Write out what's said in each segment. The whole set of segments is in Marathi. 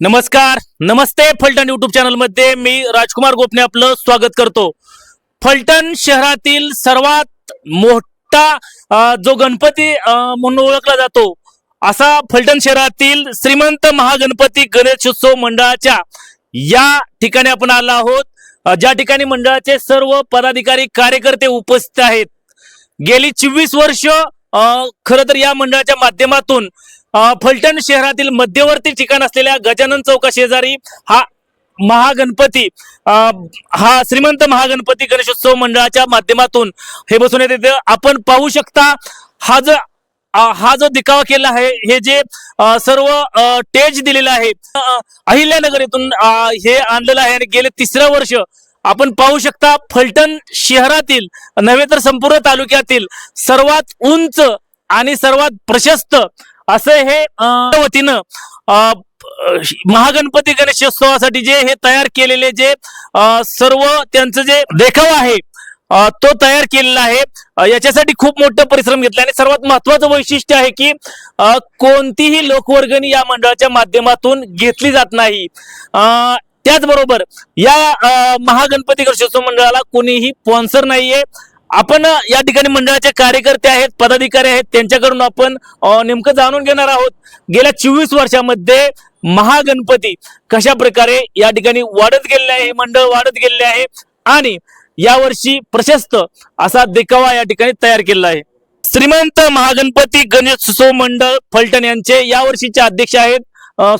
नमस्कार नमस्ते फलटण युट्यूब चॅनलमध्ये मी राजकुमार गोपने आपलं स्वागत करतो. फलटण शहरातील सर्वात मोठा जो गणपती म्हणून ओळखला जातो असा फलटण शहरातील श्रीमंत महागणपती गणेशोत्सव मंडळाच्या या ठिकाणी आपण आलो आहोत. ज्या ठिकाणी मंडळाचे सर्व पदाधिकारी कार्यकर्ते उपस्थित आहेत. गेली चोवीस वर्ष खर तर या मंडळाच्या माध्यमातून फलटण शहरातील मध्यवर्ती ठिकाण असलेल्या गजानन चौका शेजारी हा महागणपती हा श्रीमंत महागणपती गणेशोत्सव मंडळाच्या माध्यमातून हे बसवण्यात येतं आपण पाहू शकता हा जो हा जो दिखावा केला आहे हे जे सर्व टेज दिलेलं आहे. अहिल्यानगर येथून हे आणलेलं आहे आणि गेले तिसरं वर्ष आपण पाहू शकता फलटण शहरातील नव्हे तर संपूर्ण तालुक्यातील सर्वात उंच आणि सर्वात प्रशस्त असं हे वतीनं अ, महागणपती गणेशोत्सवासाठी जे हे तयार केलेले जे सर्व त्यांचं जे देखाव आहे तो तयार केलेला आहे. याच्यासाठी खूप मोठं परिश्रम घेतला आणि सर्वात महत्वाचं वैशिष्ट्य आहे की कोणतीही लोकवर्गणी या मंडळाच्या माध्यमातून घेतली जात नाही. त्याचबरोबर या महागणपती गणेशोत्सव मंडळाला कोणीही स्पॉन्सर नाहीये. आपण या ठिकाणी मंडळाचे कार्यकर्ते आहेत पदाधिकारी आहेत त्यांच्याकडून आपण नेमकं जाणून घेणार आहोत. गेल्या चोवीस वर्षामध्ये महागणपती कशा प्रकारे या ठिकाणी वाढत गेलेले आहे हे मंडळ वाढत गेलेले आहे आणि यावर्षी प्रशस्त असा देखावा या ठिकाणी तयार केलेला आहे. श्रीमंत महागणपती गणेशोत्सव मंडळ फलटण यांचे या वर्षीचे अध्यक्ष आहेत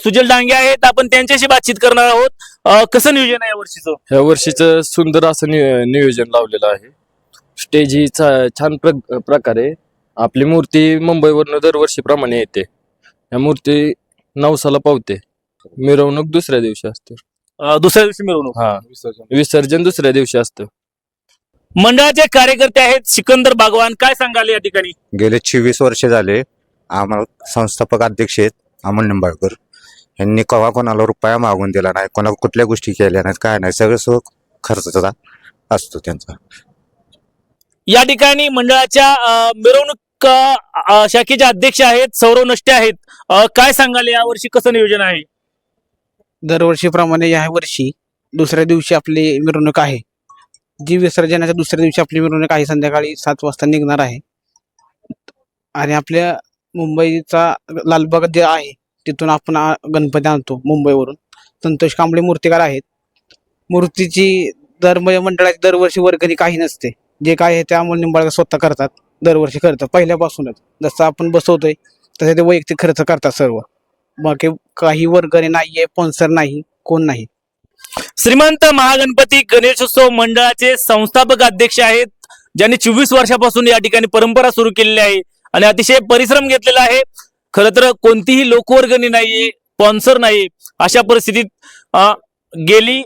सुजल डांगे आहेत. आपण त्यांच्याशी बातचीत करणार आहोत. कसं नियोजन आहे या वर्षीचं? या वर्षीचं सुंदर असं नि- नियोजन लावलेलं आहे. स्टेज ही छा- छान प्र प्रकारे आपली मूर्ती मुंबईवरनं दरवर्षीप्रमाणे येते. ह्या मूर्ती नवसाला पावते. मिरवणूक दुसऱ्या दिवशी असते. अ, दुसऱ्या दिवशी मिरवणूक. हा. विसर्जन दुसऱ्या दिवशी असतं. मंडळाचे कार्यकर्ते आहेत सिकंदर बागवान. काय सांगाल या ठिकाणी? गेले चोवीस वर्ष झाले आम्हाला संस्थापक अध्यक्ष आहेत अमोल निंबाळकर. यांनी कवा कोणाला रुपया मागून दिला नाही कोणा कुठल्या गोष्टी केल्या नाहीत काय नाही सगळं सो खर्चाचा असतो त्यांचा. या ठिकाणी मंडळाच्या मिरवणूक शाखेचे अध्यक्ष आहेत सौरव नष्टे आहेत. काय सांगाल या वर्षी कसं नियोजन आहे? दरवर्षीप्रमाणे या वर्षी दुसऱ्या दिवशी आपली मिरवणूक आहे. जी विसर्जनाच्या दुसऱ्या दिवशी आपली मिरवणूक आहे संध्याकाळी सात वाजता निघणार आहे. आणि आपल्या मुंबईचा लालबाग जे आहे तिथून आपण गणपती आणतो मुंबईवरून. संतोष कांबळे मूर्तिकार आहेत. मूर्तीची दर म्हणजे मंडळाची दरवर्षी वर्गणी काही नसते. जे काय आहे ते अमोल निंबाळकर स्वतः करतात दरवर्षी खर्च पहिल्यापासूनच. जसं आपण बसवतोय तसे ते वैयक्तिक खर्च करतात सर्व. बाकी काही वर्गणी नाहीये स्पॉन्सर नाही कोण नाही. श्रीमंत महागणपती गणेशोत्सव मंडळाचे संस्थापक अध्यक्ष आहेत ज्यांनी चोवीस वर्षापासून या ठिकाणी परंपरा सुरू केलेली आहे आणि अतिशय परिश्रम घेतलेला आहे. खर तर कोणतीही लोकवर्गणी नाहीये स्पॉन्सर नाही अशा परिस्थितीत गेली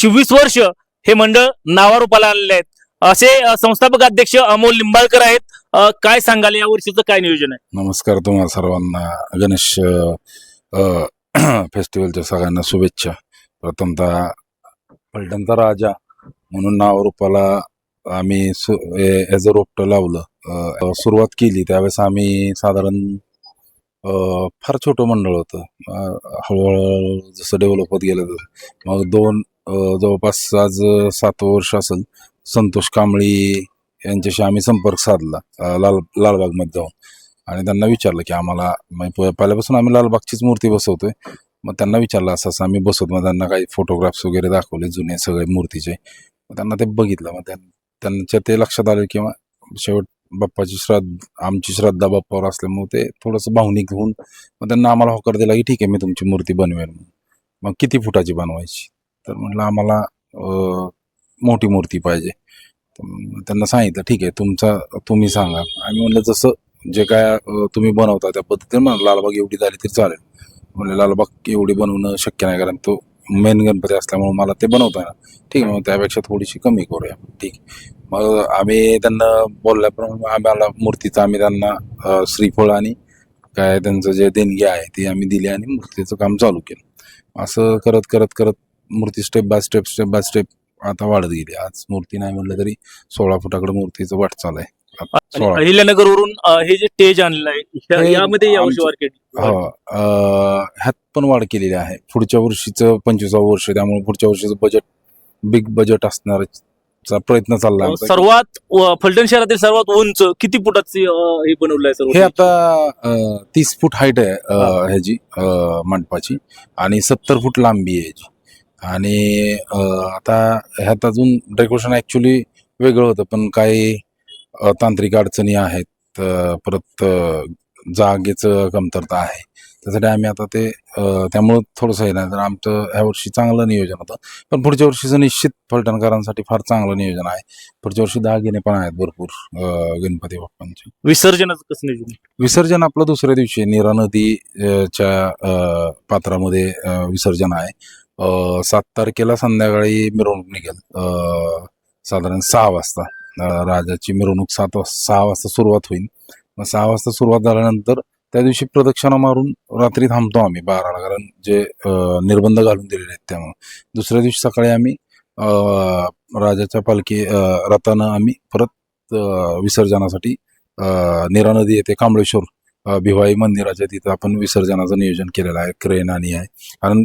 चोवीस वर्ष हे मंडळ नावारूपाला आलेले आहेत. असे संस्थापक अध्यक्ष अमोल लिंबाळकर आहेत. काय सांगाल या वर्षीचं काय नियोजन आहे? नमस्कार तुम्हाला सर्वांना. गणेश फेस्टिवलच्या सगळ्यांना शुभेच्छा. प्रथमतः पलटणचा राजा म्हणून नावरूपाला आम्ही एज अ रोपटं लावलं सुरुवात केली त्यावेळेस आम्ही साधारण फार छोटं मंडळ होतं. हळूहळू जसं डेव्हलप होत गेलं तसं. मग दोन जवळपास आज सात वर्ष असेल. संतोष कांबळी यांच्याशी आम्ही संपर्क साधला लाल लालबागमध्ये जाऊन. आणि त्यांना विचारलं की आम्हाला म्हणजे प- पहिल्यापासून आम्ही लालबागचीच मूर्ती बसवतोय. मग त्यांना विचारलं असं असं आम्ही बसवतो. मग त्यांना काही फोटोग्राफ्स वगैरे दाखवले जुने सगळे मूर्तीचे. मग त्यांना ते बघितलं. मग त्यां- त्यांच्या ते लक्षात आलं किंवा शेवट बाप्पाची श्रद्धा आमची श्रद्धा बाप्पावर असल्यामुळे ते थोडंसं भावनिक होऊन मग त्यांना आम्हाला होकार दिला की ठीक आहे मी तुमची मूर्ती बनवेल मग किती फुटाची बनवायची? तर म्हटलं आम्हाला मोठी मूर्ती पाहिजे. त्यांना सांगितलं ठीक आहे तुमचा तुम्ही सांगा. आम्ही म्हणलं जसं जे काय तुम्ही बनवता त्या पद्धतीने म्हणा लालबाग एवढी झाली तरी चालेल. म्हणलं लालबाग एवढी बनवणं शक्य नाही कारण तो मेन गणपती असल्यामुळे मला ते बनवता येणार. ठीक आहे मग त्यापेक्षा थोडीशी कमी करूया. ठीक. मग आम्ही त्यांना बोलल्याप्रमाणे आम्हाला मूर्तीचं आम्ही त्यांना श्रीफळ आणि काय त्यांचं जे देणगी आहे ती आम्ही दिली आणि मूर्तीचं काम चालू केलं. असं करत करत करत मूर्ती step by step step by step आता वाढत गेली. आज मूर्ती नाही म्हणलं तरी सोळा फुटाकडे मूर्तीचं वाटचाल आहे. सोळा अहिल्यानगरवरून अ, हे जे स्टेज आणलेलं आहे ह्या- हे यामध्ये यावर्षी आमचं- मार्केट हो अं, ह्यात पण वाढ केलेली आहे. पुढच्या वर्षीचं पंचवीसावं वर्ष त्यामुळे पुढच्या वर्षीचं बजेट बिग बजेट असण्याचा प्रयत्न चालला आहे आमचा. सर्वात व- फलटण शहरातील सर्वात उंच किती फुटाची अं, हे बनवलं आहे हे सर्व आता तीस फूट हाईट आहे अ, ह्याची अ, मंडपाची. आणि सत्तर फूट लांबी आहे याची. आणि आता ह्यात अजून डेकोरेशन ऍक्च्युली वेगळं होतं पण काही तांत्रिक अडचणी आहेत. परत जागेचं कमतरता आहे. त्यासाठी आम्ही आता ते त्यामुळं थोडंसं हे नाही. तर आमचं ह्या वर्षी चांगलं नियोजन होतं. पण पुढच्या वर्षीचं निश्चित फलटणकरांसाठी फार चांगलं नियोजन आहे. पुढच्या वर्षी दागिने पण आहेत भरपूर गणपती बाप्पांचे. विसर्जनाचं कसं नियोजन? विसर्जन आपलं दुसऱ्या दिवशी नीरा नदी अ, च्या अ, पात्रामध्ये विसर्जन आहे. सात तारखेला संध्याकाळी मिरवणूक निघेल. साधारण सहा वाजता. राजाची मिरवणूक सात वाजता सहा वाजता सुरुवात होईल. मग सहा वाजता सुरुवात झाल्यानंतर त्या दिवशी प्रदक्षिणा मारून रात्री थांबतो आम्ही बाराला. कारण जे निर्बंध घालून दिलेले आहेत त्यामुळे. दुसऱ्या दिवशी सकाळी आम्ही राजाच्या पालखी रथानं आम्ही परत विसर्जनासाठी नीरा नदी येते कांबळेश्वर भिवाई मंदिराच्या तिथं आपण विसर्जनाचं नियोजन केलेलं आहे. क्रेन आणि आहे. कारण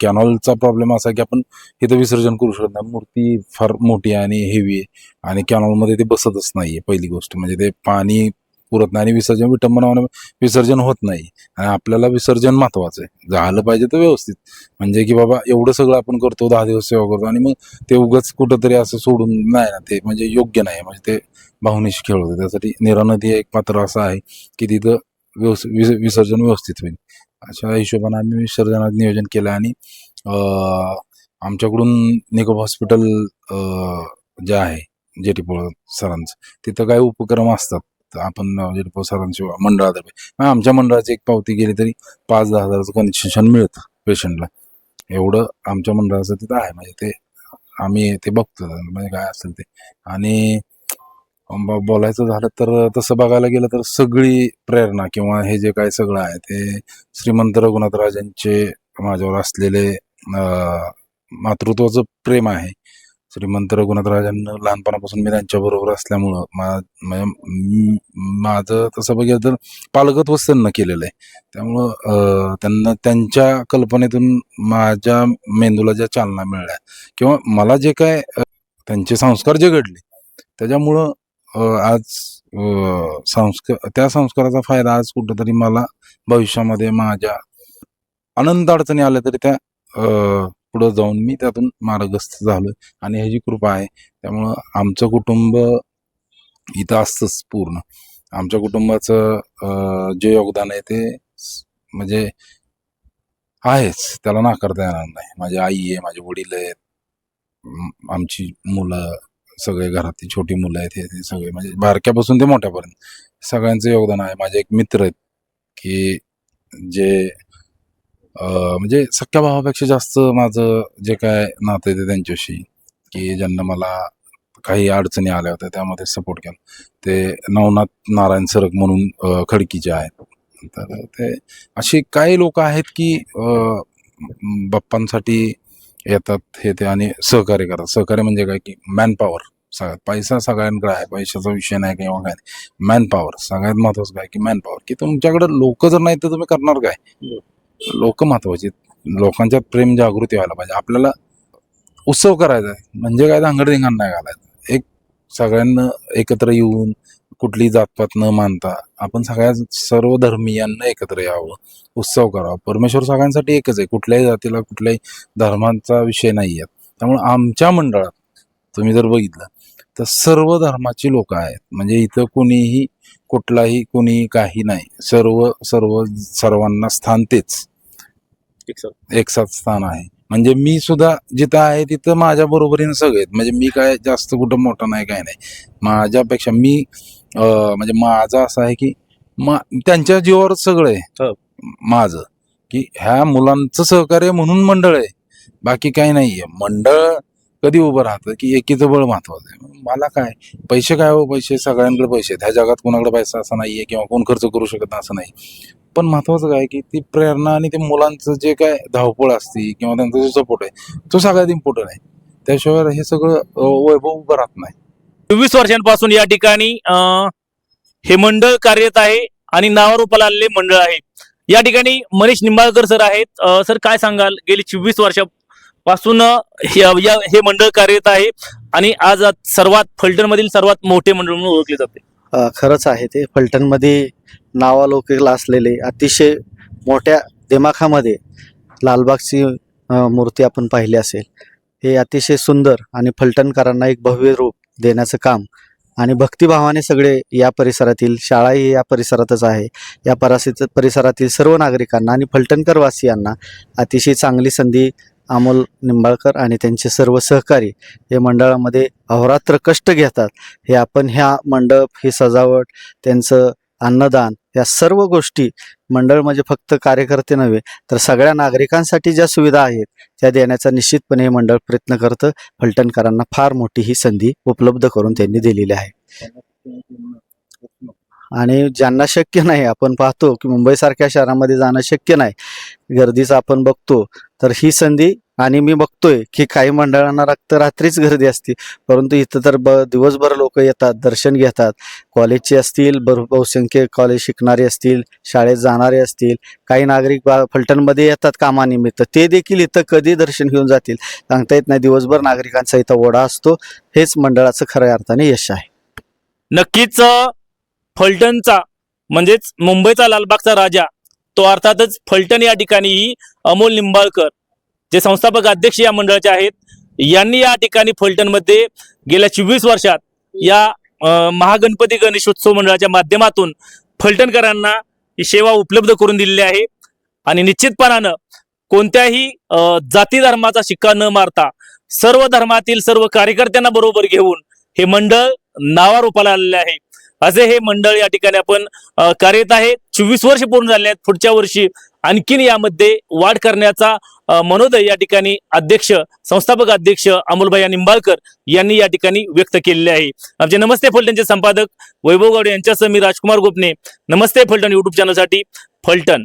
कॅनॉलचा प्रॉब्लेम असा आहे की आपण इथं विसर्जन करू शकत नाही. मूर्ती फार मोठी आहे आणि हेवी आहे. आणि कॅनॉलमध्ये ते बसतच नाहीये पहिली गोष्ट. म्हणजे ते पाणी पुरत नाही आणि विसर्जन विटंबनाने विसर्जन होत नाही. आणि आपल्याला विसर्जन महत्वाचं आहे. झालं पाहिजे तर व्यवस्थित. म्हणजे की बाबा एवढं सगळं आपण करतो दहा दिवस सेवा करतो आणि मग ते उगाच कुठंतरी असं सोडून नाही ना ते म्हणजे योग्य नाही. म्हणजे ते भावनेशी खेळ होते. त्यासाठी निरानदी एक पात्र असं आहे की तिथं व्यवस विस- विसर्जन व्यवस्थित होईल. अशा हिशोबाने आम्ही विसर्जनात नियोजन केलं आणि आमच्याकडून निकोप हॉस्पिटल जे आहे जेटीपोळ सरांचं तिथं काही उपक्रम असतात. तर आपण जेटीपोळ सरांची मंडळातर्फे आमच्या मंडळाची एक पावती गेली तरी पाच दहा हजाराचं कन्सेशन मिळतं पेशंटला. एवढं आमच्या मंडळाचं तिथं आहे. म्हणजे ते आम्ही ते बघतो. म्हणजे काय असेल ते. आणि बोलायचं झालं तर तसं बघायला गेलं तर सगळी प्रेरणा किंवा हे जे काय सगळं आहे ते श्रीमंत रघुनाथराजांचे माझ्यावर असलेले मातृत्वाचं प्रेम आहे. श्रीमंत रघुनाथराजांना लहानपणापासून मी त्यांच्याबरोबर असल्यामुळं मा माझं तसं बघितलं तर पालकत्वच त्यांना केलेलं आहे. त्यामुळं त्यांना त्यांच्या कल्पनेतून माझ्या मेंदूला ज्या चालना मिळाल्या किंवा मला जे काय त्यांचे संस्कार जे घडले त्याच्यामुळं आज संस्कार त्या संस्काराचा फायदा आज कुठंतरी मला भविष्यामध्ये माझ्या अनंत अडचणी आल्या तरी त्या पुढं जाऊन मी त्यातून मार्गस्थ झालो आणि ह्याची कृपा आहे. त्यामुळं आमचं कुटुंब इथं असतंच पूर्ण. आमच्या कुटुंबाचं जे योगदान आहे ते म्हणजे आहेच. त्याला नाकारता येणार नाही. माझी आई आहे माझे वडील आहेत आमची मुलं सगळे घरातली छोटी मुलं आहेत हे ते सगळे. म्हणजे बारक्यापासून ते मोठ्यापर्यंत. सगळ्यांचं योगदान आहे. माझे एक मित्र आहेत की जे म्हणजे सख्या भावापेक्षा जास्त माझं जे काय नातं आहे ते त्यांच्याशी की ज्यांना मला काही अडचणी आल्या होत्या त्यामध्ये सपोर्ट केला. ते नवनाथ नारायण सरक म्हणून खडकीचे आहेत. तर ते असे काही लोक आहेत की बाप्पांसाठी येतात हे ते आणि सहकार्य करतात. सहकार्य म्हणजे काय की मॅन पॉवर सगळ्यात पैसा सगळ्यांकडे आहे पैशाचा विषय नाही किंवा काय मॅन पॉवर सगळ्यात महत्वाचं काय की मॅन पॉवर की तुमच्याकडे लोक जर नाही तर तुम्ही करणार काय? लोक महत्त्वाचे आहेत. लोकांच्यात प्रेम जागृती व्हायला पाहिजे. आपल्याला उत्सव करायचा आहे. म्हणजे काय? धांगडधिंगाण नाही घालायचं. एक सगळ्यांना एकत्र येऊन कुठली जातपात न मानता आपण सगळ्या सर्व धर्मीयांना एकत्र यावं उत्सव करावा. परमेश्वर सगळ्यांसाठी एकच आहे. कुठल्याही जातीला कुठल्याही धर्मांचा विषय नाही आहे. त्यामुळे आमच्या मंडळात तुम्ही जर बघितलं तर सर्व धर्माची लोक आहेत. म्हणजे इथं कोणीही कुठलाही कोणी काही नाही. सर्व सर्व सर्वांना स्थान तेच. एक साथ. स्थान आहे. म्हणजे मी सुद्धा जिथं आहे तिथं माझ्या बरोबरीने सगळे म्हणजे मी काय जास्त कुठं मोठं नाही काय नाही. माझ्यापेक्षा मी म्हणजे माझं असं आहे की मा त्यांच्या जीवावरच सगळं आहे. हो. माझं. की ह्या मुलांचं सहकार्य म्हणून मंडळ आहे. बाकी काही नाहीये मंडळ कधी उभं राहतं की एकीचं बळ महत्वाचं आहे. मला काय? पैसे काय हो? पैसे सगळ्यांकडे पैसे आहेत. ह्या जगात कोणाकडे पैसा असा नाहीये किंवा कोण खर्च करू शकत नाही असं नाही. पण महत्वाचं काय की ती प्रेरणा आणि ते मुलांचं जे काय धावपळ असते किंवा त्यांचा जो सपोर्ट आहे तो सगळ्यात इम्पॉर्टंट आहे. त्याशिवाय हे सगळं वैभव उभं राहत नाही. चोवीस वर्षांपासून या ठिकाणी हे मंडळ कार्यरत आहे आणि नावारूपाला आलेले मंडळ आहे. या ठिकाणी मनीष निंबाळकर सर आहेत. सर काय सांगाल? गेली चोवीस वर्षापासून या- हे मंडळ कार्यरत आहे आणि आज सर्वात फलटण मधील सर्वात मोठे मंडळ म्हणून ओळखले जाते. खरंच आहे ते. फलटणमध्ये नावालोकेला असलेले अतिशय मोठ्या दिमाखामध्ये लालबागची मूर्ती आपण पाहिली असेल. हे अतिशय सुंदर आणि फलटणकरांना एक भव्य रूप देण्याचं काम. आणि भक्तिभावाने सगळे या परिसरातील शाळाही या परिसरातच आहे. या परासित परिसरातील सर्व नागरिकांना आणि फलटणकर वासियांना अतिशय चांगली संधी अमोल निंबाळकर आणि त्यांचे सर्व सहकारी हे मंडळामध्ये अहोरात्र कष्ट घेतात. हे आपण ह्या मंडप ही सजावट त्यांचं अन्नदान या सर्व गोष्टी मंडळ म्हणजे फक्त कार्यकर्ते नव्हे तर सगळ्या नागरिकांसाठी ज्या सुविधा आहेत त्या देण्याचा निश्चितपणे हे मंडळ प्रयत्न करतं. फलटणकरांना फार मोठी ही संधी उपलब्ध करून त्यांनी दिलेली आहे. आणि ज्यांना शक्य नाही आपण पाहतो की मुंबईसारख्या शहरामध्ये जाणं शक्य नाही. गर्दीचं आपण बघतो तर ही संधी आणि मी बघतोय की काही मंडळांना रक्त रात्रीच गर्दी असते. परंतु इथं तर ब दिवसभर लोक येतात दर्शन घेतात. कॉलेजचे असतील भर बहुसंख्य कॉलेज शिकणारे असतील शाळेत जाणारे असतील काही नागरिक बा फलटणमध्ये येतात कामानिमित्त. ते देखील इथं कधी दर्शन घेऊन जातील? सांगता येत नाही. दिवसभर नागरिकांचा इथं ओढा असतो. हेच मंडळाचं खऱ्या अर्थाने यश आहे. नक्कीच फलटणचा म्हणजेच मुंबईचा लालबागचा राजा तो अर्थातच फलटण या ठिकाणी अमोल निंबाळकर जे संस्थापक अध्यक्ष या मंडळाचे आहेत यांनी या ठिकाणी फलटणमध्ये गेल्या चोवीस वर्षात या महागणपती गणेशोत्सव मंडळाच्या माध्यमातून फलटणकरांना ही सेवा उपलब्ध करून दिलेली आहे. आणि निश्चितपणानं कोणत्याही जाती धर्माचा शिक्का न मारता सर्व धर्मातील सर्व कार्यकर्त्यांना बरोबर घेऊन हे मंडळ नावारूपाला आलेले आहे. असे हे मंडळ या ठिकाणी आपण कार्यरत आहे. चोवीस वर्ष पूर्ण झाले आहेत. पुढच्या वर्षी आणखीन यामध्ये वाढ करण्याचा मनोदय या ठिकाणी अध्यक्ष संस्थापक अध्यक्ष अमोलभाई निंबाळकर यांनी या ठिकाणी व्यक्त केलेले आहे. आमचे नमस्ते फलटणचे संपादक वैभव गावडे यांच्यासह मी राजकुमार गोपने. नमस्ते फलटण युट्यूब चॅनलसाठी फलटण.